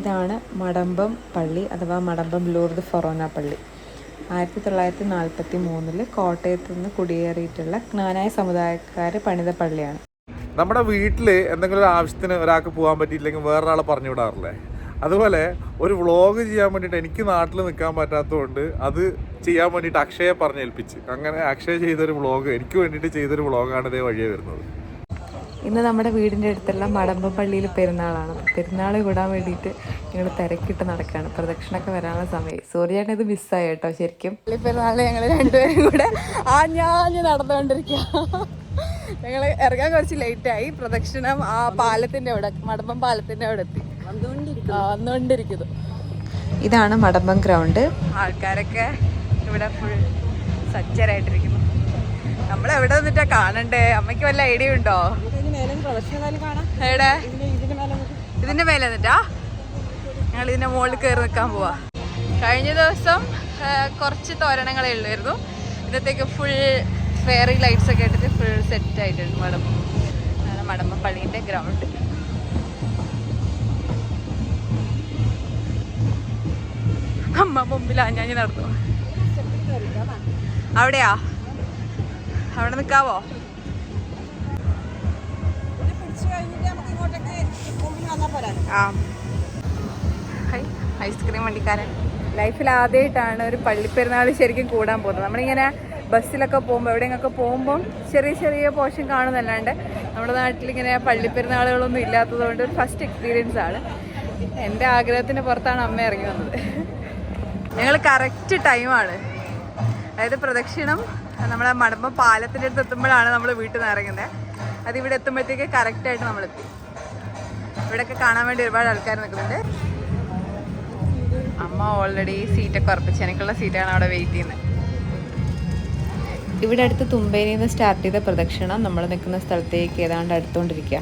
ഇതാണ് മടമ്പം പള്ളി അഥവാ മടമ്പം ലൂർദ് ഫൊറോന പള്ളി. ആയിരത്തി തൊള്ളായിരത്തി നാൽപ്പത്തി മൂന്നിൽ കോട്ടയത്ത് നിന്ന് കുടിയേറിയിട്ടുള്ള ജ്ഞാനായ സമുദായക്കാർ പണിത പള്ളിയാണ്. നമ്മുടെ വീട്ടിൽ എന്തെങ്കിലും ഒരു ആവശ്യത്തിന് ഒരാൾക്ക് പോകാൻ പറ്റിയില്ലെങ്കിൽ വേറൊരാളെ പറഞ്ഞു വിടാറില്ലേ? അതുപോലെ ഒരു വ്ളോഗ് ചെയ്യാൻ വേണ്ടിയിട്ട് എനിക്ക് നാട്ടിൽ നിൽക്കാൻ പറ്റാത്തതുകൊണ്ട് അത് ചെയ്യാൻ വേണ്ടിയിട്ട് അക്ഷയെ പറഞ്ഞേൽപ്പിച്ച്. അങ്ങനെ അക്ഷയ ചെയ്തൊരു വ്ളോഗ് എനിക്ക് വേണ്ടിയിട്ട് ചെയ്തൊരു വ്ളോഗാണ് ഇതേ വഴിയെ വരുന്നത്. ഇന്ന് നമ്മുടെ വീടിന്റെ അടുത്തുള്ള മടമ്പപ്പള്ളിയിൽ പെരുന്നാളാണ്. പെരുന്നാൾ കൂടാൻ വേണ്ടിയിട്ട് ഞങ്ങൾ തിരക്കിട്ട് നടക്കുകയാണ് പ്രദക്ഷിണൊക്കെ വരാനുള്ള സമയം. സൂര്യചേട്ടൻ ഇത് മിസ്സായി കേട്ടോ ശരിക്കും. പള്ളി പെരുന്നാളിൽ ഞങ്ങൾ രണ്ടുപേരും കൂടെ ആഞ്ഞാഞ്ഞ് നടന്നുകൊണ്ടിരിക്കുക ഞങ്ങൾ ഇറങ്ങാൻ കുറച്ച് ലേറ്റായി പ്രദക്ഷിണം ആ പാലത്തിന്റെ അവിടെ മടമ്പം പാലത്തിന്റെ അവിടെ എത്തി. വന്നുകൊണ്ടിരിക്കുന്നു. ഇതാണ് മടമ്പം ഗ്രൗണ്ട് ആൾക്കാരൊക്കെ ഇവിടെ ഫുൾ സജ്ജരായിട്ടിരിക്കുന്നു. നമ്മൾ എവിടെ നിന്നിട്ടാ കാണണ്ടേ? അമ്മയ്ക്ക് വല്ല ഐഡിയ ഉണ്ടോ? എവിടെ? ഇതിന്റെ മേലെ നിന്നിട്ടാ? ഞങ്ങൾ ഇതിന്റെ മുകളിൽ കയറി നിൽക്കാൻ പോവാ. കഴിഞ്ഞ ദിവസം കുറച്ച് തോരണങ്ങളേ ഉള്ളായിരുന്നു. ഇന്നത്തേക്ക് ഫുൾ ഫെയറി ലൈറ്റ്സ് ഒക്കെ ഇട്ടിട്ട് ഫുൾ സെറ്റ് ആയിട്ടുണ്ട് മടമ്പ മടമ്പ പള്ളിന്റെ ഗ്രൗണ്ട് അമ്മ മുമ്പിൽ ആഞ്ഞാഞ്ഞ് നടന്നു. അവിടെയാ? അവിടെ നിൽക്കാവോ ആ. ഹൈ ഐസ്ക്രീം വണ്ടിക്കാരൻ. ലൈഫിൽ ആദ്യമായിട്ടാണ് ഒരു പള്ളിപ്പെരുന്നാൾ ശരിക്കും കൂടാൻ പോകുന്നത്. നമ്മളിങ്ങനെ ബസ്സിലൊക്കെ പോകുമ്പോൾ എവിടെയെങ്കിലൊക്കെ പോകുമ്പം ചെറിയ ചെറിയ പോഷൻ കാണുന്നല്ലാണ്ട് നമ്മുടെ നാട്ടിലിങ്ങനെ പള്ളിപ്പെരുന്നാളുകളൊന്നും ഇല്ലാത്തതുകൊണ്ട് ഒരു ഫസ്റ്റ് എക്സ്പീരിയൻസ് ആണ്. എന്റെ ആഗ്രഹത്തിന് പുറത്താണ് അമ്മ ഇറങ്ങി വന്നത്. ഞങ്ങൾ കറക്റ്റ് ടൈമാണ് അതായത് പ്രദക്ഷിണം നമ്മളെ മടമ്പ പാലത്തിന്റെ അടുത്ത് എത്തുമ്പോഴാണ് നമ്മൾ വീട്ടിൽ നിന്ന് ഇറങ്ങുന്നത്. അത് ഇവിടെ എത്തുമ്പോഴത്തേക്ക് കറക്റ്റായിട്ട് നമ്മളെത്തി ഇവിടെയൊക്കെ കാണാൻ വേണ്ടി ഒരുപാട് ആൾക്കാർ നിൽക്കുന്നുണ്ട്. അമ്മ ഓൾറെഡി സീറ്റൊക്കെ ഉറപ്പിച്ച്. എനിക്കുള്ള സീറ്റാണ് അവിടെ വെയിറ്റ് ചെയ്യുന്നത് ഇവിടെ അടുത്ത് തുമ്പേനിയിൽ നിന്ന് സ്റ്റാർട്ട് ചെയ്ത പ്രദക്ഷിണം. നമ്മൾ നിൽക്കുന്ന സ്ഥലത്തേക്ക് ഏതാണ്ട് അടുത്തുകൊണ്ടിരിക്കുക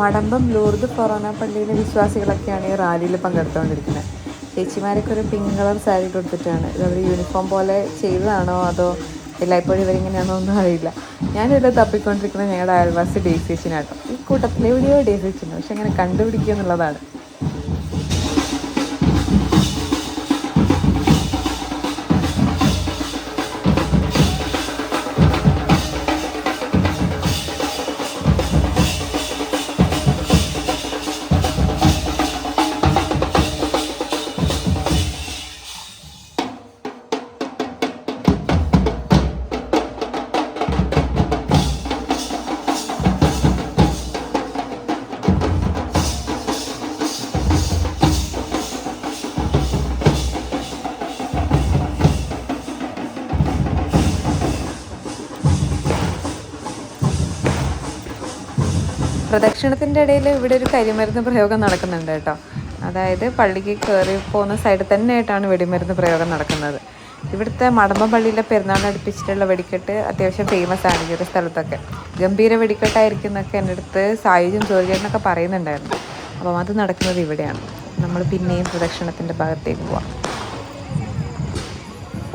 മടമ്പം ലൂർദ് ഫൊറോന പള്ളിയിലെ വിശ്വാസികളൊക്കെയാണ് ഈ റാലിയിൽ പങ്കെടുത്തുകൊണ്ടിരിക്കുന്നത്. ചേച്ചിമാരൊക്കെ ഒരു പിങ്ക് കളർ സാരി കൊടുത്തിട്ടാണ്. ഇത് അവർ യൂണിഫോം പോലെ ചെയ്തതാണോ അതോ എല്ലായ്പ്പോഴും ഇവരിങ്ങനെയാണോ ഒന്നും അറിയില്ല. ഞാനിവിടെ തപ്പിക്കൊണ്ടിരിക്കുന്നത് ഞങ്ങളുടെ അയൽവാസി ഡേസീച്ചിനാട്ടോ ഈ കൂട്ടത്തിലെ എവിടെയോ ഡേസീച്ചിന് പക്ഷെ അങ്ങനെ കണ്ടുപിടിക്കുക എന്നുള്ളതാണ്. പ്രദക്ഷിണത്തിന്റെ ഇടയിൽ ഇവിടെ ഒരു കരിമരുന്ന് പ്രയോഗം നടക്കുന്നുണ്ട് കേട്ടോ. അതായത് പള്ളിക്ക് കയറി പോകുന്ന സൈഡിൽ തന്നെയായിട്ടാണ് വെടിമരുന്ന് പ്രയോഗം നടക്കുന്നത്. ഇവിടുത്തെ മടമ്പ പള്ളിയിലെ പെരുന്നാൾ അടുപ്പിച്ചിട്ടുള്ള വെടിക്കെട്ട് അത്യാവശ്യം ഫേമസ് ആണ് ഈ ഒരു സ്ഥലത്തൊക്കെ. ഗംഭീര വെടിക്കെട്ടായിരിക്കും എന്നൊക്കെ എന്റെ അടുത്ത് സായുജും സൂര്യനൊക്കെ പറയുന്നുണ്ടായിരുന്നു. അപ്പം അത് നടക്കുന്നത് ഇവിടെയാണ്. നമ്മൾ പിന്നെയും പ്രദക്ഷിണത്തിന്റെ ഭാഗത്തേക്ക് പോവാം.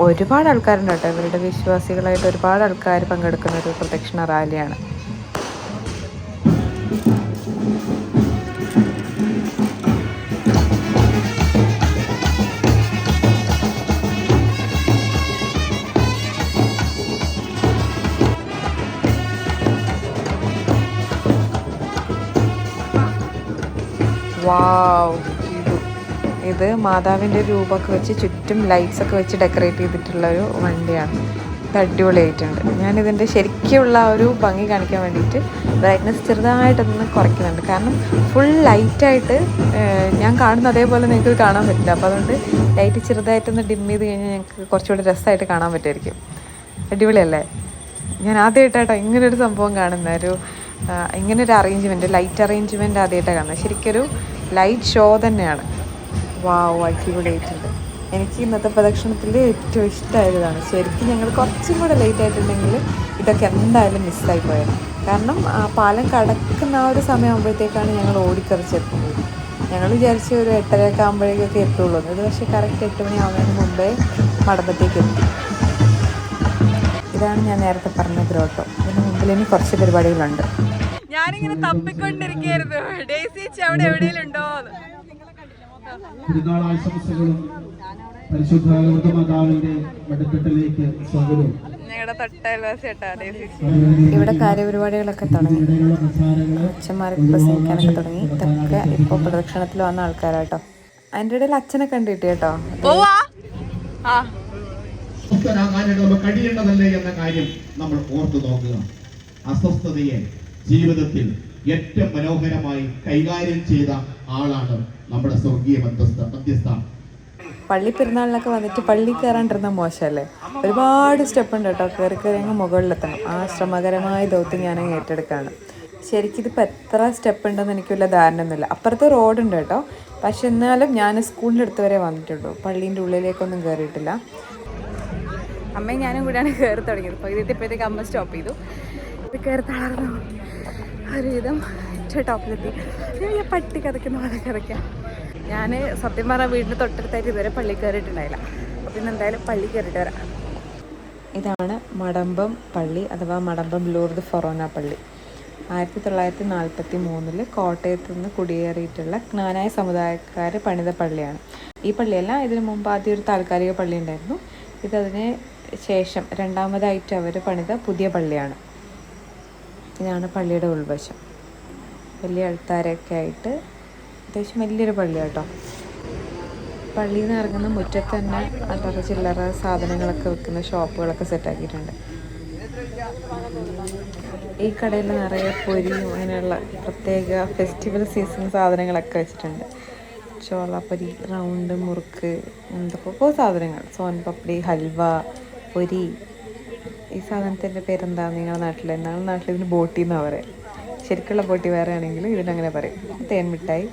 ഒരുപാട് ആൾക്കാരുണ്ട് കേട്ടോ. ഇവരുടെ വിശ്വാസികളായിട്ട് ഒരുപാട് ആൾക്കാർ പങ്കെടുക്കുന്ന ഒരു പ്രദക്ഷിണ റാലിയാണ്. വാവ് ഇത് മാതാവിന്റെ രൂപമൊക്കെ വെച്ച് ചുറ്റും ലൈറ്റ്സ് ഒക്കെ വെച്ച് ഡെക്കറേറ്റ് ചെയ്തിട്ടുള്ള ഒരു വണ്ടിയാണ്. ഇത് അടിപൊളിയായിട്ടുണ്ട്. ഞാനിതിന്റെ ശരിക്കുള്ള ഒരു ഭംഗി കാണിക്കാൻ വേണ്ടിയിട്ട് ബ്രൈറ്റ്നസ് ചെറുതായിട്ടൊന്ന് കുറയ്ക്കുന്നുണ്ട്. കാരണം ഫുൾ ലൈറ്റായിട്ട് ഞാൻ കാണുന്ന അതേപോലെ നിങ്ങൾക്ക് കാണാൻ പറ്റില്ല. അപ്പോൾ അതുകൊണ്ട് ലൈറ്റ് ചെറുതായിട്ടൊന്ന് ഡിം ചെയ്ത് കഴിഞ്ഞാൽ ഞങ്ങൾക്ക് കുറച്ചുകൂടി രസമായിട്ട് കാണാൻ പറ്റുമായിരിക്കും. അടിപൊളിയല്ലേ? ഞാൻ ആദ്യമായിട്ടാട്ടോ ഇങ്ങനൊരു സംഭവം കാണുന്ന ഒരു ഇങ്ങനൊരു അറേഞ്ച്മെന്റ് ലൈറ്റ് അറേഞ്ച്മെന്റ് ആദ്യമായിട്ടാണ് കാണുന്നത്. ശരിക്കൊരു ലൈറ്റ് ഷോ തന്നെയാണ്. വാവ് അടിപൊളിയായിട്ടുണ്ട്. എനിക്ക് ഇന്നത്തെ പ്രദക്ഷിണത്തിൽ ഏറ്റവും ഇഷ്ടമായതാണ്. ശരിക്കും ഞങ്ങൾ കുറച്ചും കൂടെ ലേറ്റ് ആയിട്ടുണ്ടെങ്കിൽ ഇതൊക്കെ എന്തായാലും മിസ്സായി പോയത് കാരണം ആ പാലം കടക്കുന്ന ആ ഒരു സമയമാകുമ്പോഴത്തേക്കാണ് ഞങ്ങൾ ഓടിക്കറിച്ചെത്തുന്നത് ഞങ്ങൾ വിചാരിച്ച ഒരു എട്ടരയൊക്കെ ആകുമ്പോഴേക്കൊക്കെ എത്തുള്ളൂ. ഇത് പക്ഷേ കറക്റ്റ് എട്ട് മണി ആവുന്നതിന് മുമ്പേ മടമ്പത്തേക്ക് എത്തി. ഇതാണ് ഞാൻ നേരത്തെ പറഞ്ഞ ഗ്രോട്ടോ. ഇതിന് മുമ്പിൽ ഇനി കുറച്ച് പരിപാടികളുണ്ട്. ഞാനിങ്ങനെ തപ്പിക്കൊണ്ടിരിക്കുകയായിരുന്നു ഡേസി അവിടെ എവിടെയെങ്കിലും ഉണ്ടോ പെരുന്നാൾ ആശംസകളും പരിശുദ്ധ മാതാവിന്റെ വെടിക്കെട്ടിലേക്ക് സ്വാഗതം. ഞങ്ങളുടെ തൊട്ടയൽവാസി കേട്ടോ ഡേസി ഇവിടെ കാര്യപരിപാടികളൊക്കെ തുടങ്ങി. അച്ഛന്മാരെ പ്രസംഗിക്കാനൊക്കെ തുടങ്ങി. ഇതൊക്കെ ഇപ്പോൾ പ്രദക്ഷിണത്തിൽ വന്ന ആൾക്കാരാട്ടോ അതിന്റെ ഇടയിൽ അച്ഛനെ കണ്ടിട്ട് കേട്ടോ. പോവാ. ആ. സ്വസ്ഥരാകാനായിട്ട് നമ്മൾ കഴിയേണ്ടതല്ലേ എന്ന കാര്യം നമ്മൾ ഓർത്തു നോക്കുക. അസ്വസ്ഥതയെ ജീവിതത്തിൽ ഏറ്റവും മനോഹരമായി കൈകാര്യം ചെയ്ത ആളാണ് നമ്മുടെ സ്വർഗീയ മധ്യസ്ഥ മധ്യസ്ഥ. പള്ളി പെരുന്നാളിനൊക്കെ വന്നിട്ട് പള്ളി കയറാണ്ടിരുന്ന മോശമല്ലേ? ഒരുപാട് സ്റ്റെപ്പ് ഉണ്ട് കേട്ടോ. കയറി കയറി അങ്ങ് മുകളിലെത്തണം. ആ ശ്രമകരമായ ദൗത്യം ഞാൻ ഏറ്റെടുക്കുകയാണ്. ശരിക്കും ഇതിപ്പോൾ എത്ര സ്റ്റെപ്പ് ഉണ്ടെന്ന് എനിക്ക് വല്ല ധാരണയൊന്നുമില്ല അപ്പുറത്ത് റോഡുണ്ട് കേട്ടോ. പക്ഷെ എന്നാലും ഞാൻ സ്കൂളിന്റെ അടുത്ത് വരെ വന്നിട്ടുള്ളൂ. പള്ളീന്റെ ഉള്ളിലേക്കൊന്നും കയറിയിട്ടില്ല. അമ്മയും ഞാനും കൂടെയാണ് കയറി തുടങ്ങിയത്. പകുതി എത്തിയപ്പോഴത്തേക്ക് അമ്മ സ്റ്റോപ്പ് ചെയ്തു. ഇത് കയറി തളർന്നു. ഒരുവിധം ഏറ്റവും ടോപ്പിലെത്തി. ഞാൻ പട്ടി കഥയ്ക്കുന്ന പോലെ കിടക്കാം ഞാൻ സത്യം പറഞ്ഞാൽ വീടിന് തൊട്ടടുത്തായിട്ട് ഇതുവരെ പള്ളി കയറിയിട്ടുണ്ടായില്ല അപ്പോൾ പിന്നെ എന്തായാലും പള്ളി കയറിയിട്ട് വരാം. ഇതാണ് മടമ്പം പള്ളി അഥവാ മടമ്പം ലൂർദ് ഫൊറോന പള്ളി. ആയിരത്തി തൊള്ളായിരത്തി നാൽപ്പത്തി മൂന്നിൽ കോട്ടയത്ത് നിന്ന് കുടിയേറിയിട്ടുള്ള ജ്ഞാനായ സമുദായക്കാർ പണിത പള്ളിയാണ്. ഈ പള്ളിയല്ല ഇതിനു മുമ്പ് ആദ്യം ഒരു താൽക്കാലിക പള്ളി ഉണ്ടായിരുന്നു. ഇതതിന് ശേഷം രണ്ടാമതായിട്ട് അവർ പണിത പുതിയ പള്ളിയാണ്. ഇതാണ് പള്ളിയുടെ ഉൾവശം. വലിയ അൾത്താരൊക്കെ ആയിട്ട് അത്യാവശ്യം വലിയൊരു പള്ളി കേട്ടോ. പള്ളിയിൽ നിന്ന് ഇറങ്ങുന്ന മുറ്റത്ത് തന്നെ അല്ലറ ചില്ലറ സാധനങ്ങളൊക്കെ വെക്കുന്ന ഷോപ്പുകളൊക്കെ സെറ്റാക്കിയിട്ടുണ്ട് ഈ കടയിൽ നിറയെ പൊരിയും അങ്ങനെയുള്ള പ്രത്യേക ഫെസ്റ്റിവൽ സീസൺ സാധനങ്ങളൊക്കെ വെച്ചിട്ടുണ്ട്. ചോളപ്പൊരി റൗണ്ട് മുറുക്ക് എന്തൊക്കെ സാധനങ്ങൾ. സോൻ പപ്പടി ഹൽവ പൊരി ഈ സാധനത്തിന്റെ പേരെന്താ? നിങ്ങളുടെ നാട്ടിൽ ഞങ്ങളുടെ നാട്ടിൽ ഇതിന് ബോട്ടി എന്നാണ് പറയുക ശരിക്കുള്ള ബോട്ടി വേറെ ആണെങ്കിൽ ഇതിനങ്ങനെ പറയും. തേൻ മിഠായി.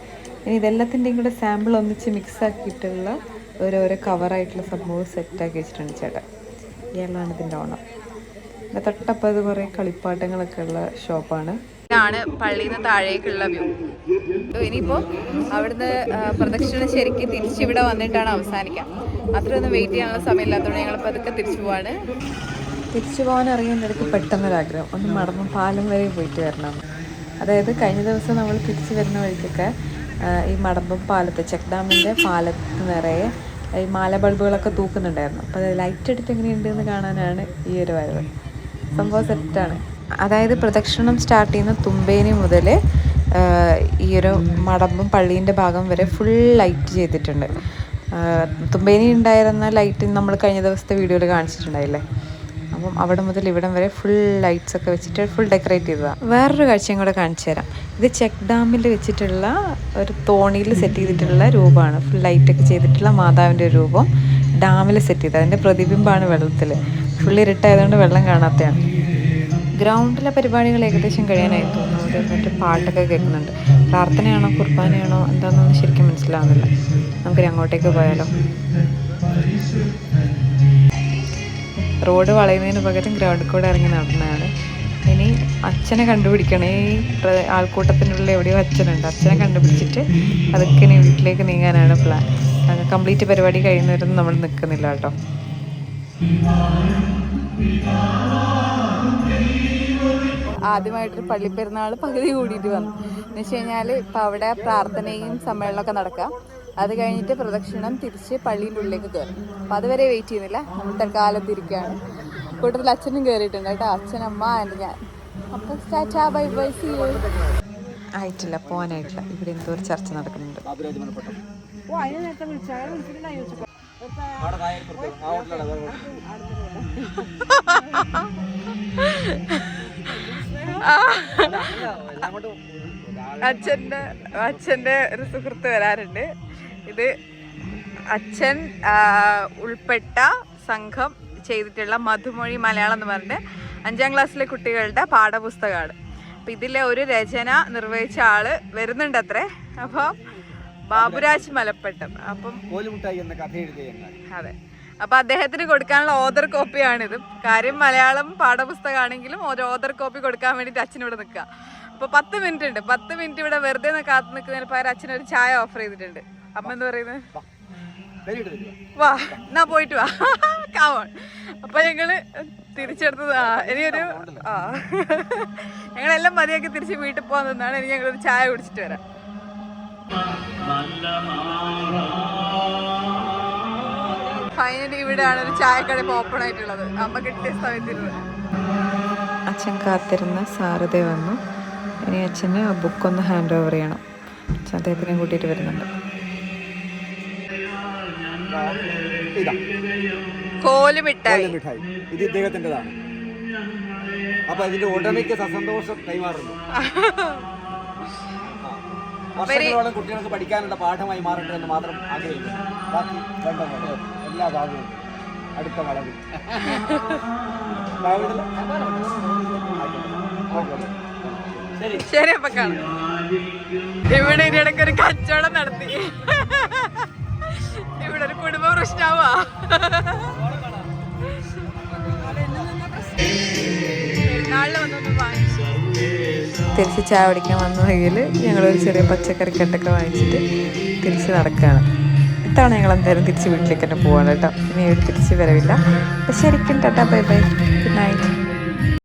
ഇനി ഇതെല്ലാത്തിന്റെയും കൂടെ സാമ്പിൾ ഒന്നിച്ച് മിക്സ് ആക്കിയിട്ടുള്ള ഓരോരോ കവറായിട്ടുള്ള സംഭവം സെറ്റാക്കി വെച്ചിട്ടുണ്ട് ചേട്ടൻ ഇയാളാണ് ഇതിന്റെ ഓണം പിന്നെ തൊട്ടപ്പം ഇത് കുറേ കളിപ്പാട്ടങ്ങളൊക്കെ ഉള്ള ഷോപ്പാണ് ഇതാണ് പള്ളിയിൽ നിന്ന് താഴേക്കുള്ള വ്യൂ ഇനിയിപ്പോൾ അവിടുന്ന് പ്രദക്ഷിണ ശരിക്കും തിരിച്ചിവിടെ വന്നിട്ടാണ് അവസാനിക്കുക. അത്രയൊന്നും വെയിറ്റ് ചെയ്യാനുള്ള സമയമില്ലാത്തതുകൊണ്ട് ഞങ്ങൾ പതുക്കെ തിരിച്ചു പോവാണ്. തിരിച്ചു പോകാൻ ഇറങ്ങിയതിനിടയ്ക്ക് പെട്ടെന്നൊരാഗ്രഹം. ഒന്ന് മടമ്പം പാലം വരെ പോയിട്ട് വരണം. അതായത് കഴിഞ്ഞ ദിവസം നമ്മൾ തിരിച്ചു വരുന്ന വഴിക്കൊക്കെ ഈ മടമ്പും പാലത്ത് ചെക്ക് ഡാമിന്റെ പാലത്ത് നിറയെ ഈ മാല ബൾബുകളൊക്കെ തൂക്കുന്നുണ്ടായിരുന്നു. അപ്പോൾ അത് ലൈറ്റ് അടിച്ച് എങ്ങനെയുണ്ട് എന്ന് കാണാനാണ് ഈ ഒരു വരവ്. സംഭവം സെറ്റാണ് അതായത് പ്രദക്ഷിണം സ്റ്റാർട്ട് ചെയ്യുന്ന തുമ്പേനി മുതൽ ഈ ഒരു മടമ്പും പള്ളീന്റെ ഭാഗം വരെ ഫുൾ ലൈറ്റ് ചെയ്തിട്ടുണ്ട്. തുമ്പേനി ഉണ്ടായിരുന്ന ലൈറ്റ് നമ്മൾ കഴിഞ്ഞ ദിവസത്തെ വീഡിയോയിൽ കാണിച്ചിട്ടുണ്ടായില്ലേ? അപ്പം അവിടെ മുതൽ ഇവിടം വരെ ഫുൾ ലൈറ്റ്സ് ഒക്കെ വെച്ചിട്ട് ഫുൾ ഡെക്കറേറ്റ് ചെയ്തതാണ് വേറൊരു കാഴ്ചയും കൂടെ കാണിച്ചു തരാം. ഇത് ചെക്ക് ഡാമിൽ വെച്ചിട്ടുള്ള ഒരു തോണിയിൽ സെറ്റ് ചെയ്തിട്ടുള്ള രൂപമാണ്. ഫുൾ ലൈറ്റൊക്കെ ചെയ്തിട്ടുള്ള മാതാവിന്റെ ഒരു രൂപം ഡാമിൽ സെറ്റ് ചെയ്തത്. അതിന്റെ പ്രതിബിംബമാണ് വെള്ളത്തിൽ ഫുൾ ഇരുട്ടായതുകൊണ്ട് വെള്ളം കാണാത്തതാണ് ഗ്രൗണ്ടിലെ പരിപാടികൾ ഏകദേശം കഴിയാനായി തോന്നുന്നു മറ്റു പാട്ടൊക്കെ കേൾക്കുന്നുണ്ട്. പ്രാർത്ഥനയാണോ കുർബാനയാണോ എന്താണെന്നൊന്നും ശരിക്കും മനസ്സിലാവുന്നില്ല. നമുക്കിനി അങ്ങോട്ടേക്ക് പോയാലോ? റോഡ് വളയുന്നതിന് പകരം ഗ്രൗണ്ട് കൂടെ ഇറങ്ങി നടന്നതാണ് ഇനി അച്ഛനെ കണ്ടുപിടിക്കണേ. ആൾക്കൂട്ടത്തിനുള്ളിൽ എവിടെയോ അച്ഛനുണ്ട്. അച്ഛനെ കണ്ടുപിടിച്ചിട്ട് അതൊക്കെ ഇനി വീട്ടിലേക്ക് നീങ്ങാനാണ് പ്ലാൻ കംപ്ലീറ്റ് പരിപാടി കഴിയുന്നവരൊന്നും നമ്മൾ നിൽക്കുന്നില്ല കേട്ടോ. ആദ്യമായിട്ടൊരു പള്ളിപ്പെരുന്നാൾ പകുതി കൂടിയിട്ട് വന്നു. എന്ന് വെച്ച് കഴിഞ്ഞാൽ ഇപ്പം അവിടെ പ്രാർത്ഥനയും സമ്മേളനമൊക്കെ നടക്കാം. അത് കഴിഞ്ഞിട്ട് പ്രദക്ഷിണം തിരിച്ച് പള്ളീന്റെ ഉള്ളിലേക്ക് കയറും. അപ്പം അതുവരെ വെയിറ്റ് ചെയ്യുന്നില്ല. നമ്മൾ തൽക്കാലം ഇരിക്കുകയാണ്. കൂട്ടത്തിൽ അച്ഛനും കയറിയിട്ടുണ്ട് കേട്ടോ. അച്ഛൻ അമ്മ ആൻഡ് ഞാൻ. അപ്പം സ്റ്റാറ്റാ ബൈ ബൈ സി യു ആയിട്ടില്ല പോകാനായിട്ടില്ല ഇവിടെ എന്തോ ഒരു ചർച്ച നടക്കുന്നുണ്ട്. അച്ഛന്റെ അച്ഛന്റെ ഒരു സുഹൃത്ത് വരാറുണ്ട്. ഇത് അച്ഛൻ ഉൾപ്പെട്ട സംഘം ചെയ്തിട്ടുള്ള മധുമൊഴി മലയാളം എന്ന് പറഞ്ഞിട്ട് അഞ്ചാം ക്ലാസ്സിലെ കുട്ടികളുടെ പാഠപുസ്തകമാണ്. അപ്പം ഇതിലെ ഒരു രചന നിർവഹിച്ച ആൾ വരുന്നുണ്ട് അത്രേ അപ്പം ബാബുരാജ് മലപ്പെട്ടം. അപ്പം എന്ന കഥ അതെ. അപ്പം അദ്ദേഹത്തിന് കൊടുക്കാനുള്ള ഓദർ കോപ്പിയാണിത് കാര്യം മലയാളം പാഠപുസ്തകമാണെങ്കിലും ഒരു ഓദർ കോപ്പി കൊടുക്കാൻ വേണ്ടിയിട്ട് അച്ഛൻ ഇവിടെ നിൽക്കുക. അപ്പോൾ പത്ത് മിനിറ്റ് ഉണ്ട്. പത്ത് മിനിറ്റ് ഇവിടെ വെറുതെ കാത്തു നിൽക്കുന്നതിന് പകരം അച്ഛനൊരു ചായ ഓഫർ ചെയ്തിട്ടുണ്ട്. അമ്മ എന്താ പറയുന്നത് വാ. എന്നാ പോയിട്ട് വാ. കാവോൺ അപ്പൊ ഞങ്ങൾ തിരിച്ചെടുത്തത് ആ ഇനിയൊരു ആ. ഞങ്ങളെല്ലാം മതിയാക്കി തിരിച്ച് വീട്ടിൽ പോകാൻ നിന്നാണ്. ഇനി ഞങ്ങളൊരു ചായ കുടിച്ചിട്ട് വരാം. ഫൈനലി ഇവിടെയാണ് ഒരു ചായക്കട ഇപ്പോൾ ഓപ്പൺ ആയിട്ടുള്ളത്. അമ്മ കിട്ടിയ സ്ഥലത്തിരുന്നത് അച്ഛൻ കാത്തിരുന്ന സാരഥ വന്നു. ഇനി അച്ഛന് ബുക്കൊന്ന് ഹാൻഡ് ഓവർ ചെയ്യണം. അച്ഛൻ അദ്ദേഹത്തിനെ കൂട്ടിയിട്ട് വരുന്നുണ്ട്. ഇതാ. കോലുമിഠായി. മിഠായി ഇത് ഇദ്ദേഹത്തിന്റെതാണ്. അപ്പൊ ഇതിന്റെ ഉടമയ്ക്ക് സസന്തോഷം കൈമാറുന്നു. വർഷങ്ങളോളം കുട്ടികൾക്ക് പഠിക്കാനുള്ള പാഠമായി മാറട്ടെ എന്ന് മാത്രം ആഗ്രഹിക്കുന്നു. ബാക്കി വേണ്ട എല്ലാ ഭാഗവും അടുത്ത വളവിൽ. ശരി അപ്പൊ കാണാം. ഇവിടെ ഇടയ്ക്ക് ഒരു കച്ചവടം നടത്തി. പ്രശ്നമാവാ തിരിച്ച് ചായ കുടിക്കാൻ വന്നെങ്കിൽ ഞങ്ങളൊരു ചെറിയ പച്ചക്കറി കെട്ടൊക്കെ വാങ്ങിച്ചിട്ട് തിരിച്ച് നടക്കുകയാണ്. ഇത്തവണ ഞങ്ങൾ എന്തായാലും തിരിച്ച് വീട്ടിലേക്ക് തന്നെ പോവാണ് കേട്ടോ. ഇനി തിരിച്ച് വരവില്ല. ശരിക്കും Tata bye by. Good night.